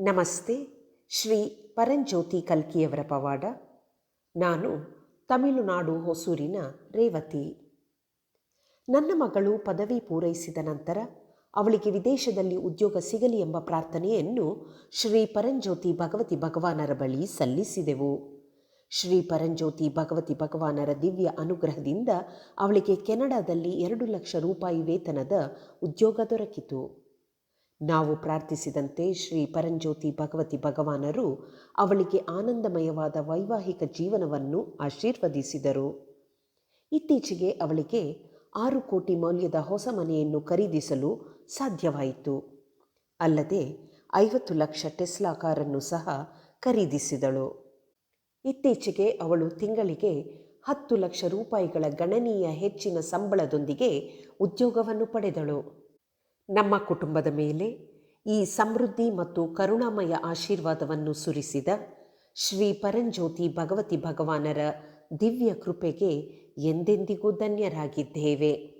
ನಮಸ್ತೆ, ಶ್ರೀ ಪರಂಜ್ಯೋತಿ ಕಲ್ಕಿಯವರ ಪವಾಡ. ನಾನು ತಮಿಳುನಾಡು ಹೊಸೂರಿನ ರೇವತಿ. ನನ್ನ ಮಗಳು ಪದವಿ ಪೂರೈಸಿದ ನಂತರ ಅವಳಿಗೆ ವಿದೇಶದಲ್ಲಿ ಉದ್ಯೋಗ ಸಿಗಲಿ ಎಂಬ ಪ್ರಾರ್ಥನೆಯನ್ನು ಶ್ರೀ ಪರಂಜ್ಯೋತಿ ಭಗವತಿ ಭಗವಾನರ ಬಳಿ ಸಲ್ಲಿಸಿದೆವು. ಶ್ರೀ ಪರಂಜ್ಯೋತಿ ಭಗವತಿ ಭಗವಾನರ ದಿವ್ಯ ಅನುಗ್ರಹದಿಂದ ಅವಳಿಗೆ ಕೆನಡಾದಲ್ಲಿ ಎರಡು ಲಕ್ಷ ರೂಪಾಯಿ ವೇತನದ ಉದ್ಯೋಗ ದೊರಕಿತು. ನಾವು ಪ್ರಾರ್ಥಿಸಿದಂತೆ ಶ್ರೀ ಪರಂಜ್ಯೋತಿ ಭಗವತಿ ಭಗವಾನರು ಅವಳಿಗೆ ಆನಂದಮಯವಾದ ವೈವಾಹಿಕ ಜೀವನವನ್ನು ಆಶೀರ್ವದಿಸಿದರು. ಇತ್ತೀಚೆಗೆ ಅವಳಿಗೆ ಆರು ಕೋಟಿ ಮೌಲ್ಯದ ಹೊಸ ಮನೆಯನ್ನು ಖರೀದಿಸಲು ಸಾಧ್ಯವಾಯಿತು. ಅಲ್ಲದೆ ಐವತ್ತು ಲಕ್ಷ ಟೆಸ್ಲಾ ಕಾರನ್ನು ಸಹ ಖರೀದಿಸಿದಳು. ಇತ್ತೀಚೆಗೆ ಅವಳು ತಿಂಗಳಿಗೆ ಹತ್ತು ಲಕ್ಷ ರೂಪಾಯಿಗಳ ಗಣನೀಯ ಹೆಚ್ಚಿನ ಸಂಬಳದೊಂದಿಗೆ ಉದ್ಯೋಗವನ್ನು ಪಡೆದಳು. ನಮ್ಮ ಕುಟುಂಬದ ಮೇಲೆ ಈ ಸಮೃದ್ಧಿ ಮತ್ತು ಕರುಣಾಮಯ ಆಶೀರ್ವಾದವನ್ನು ಸುರಿಸಿದ ಶ್ರೀ ಪರಂಜ್ಯೋತಿ ಭಗವತಿ ಭಗವಾನರ ದಿವ್ಯ ಕೃಪೆಗೆ ಎಂದೆಂದಿಗೂ ಧನ್ಯರಾಗಿದ್ದೇವೆ.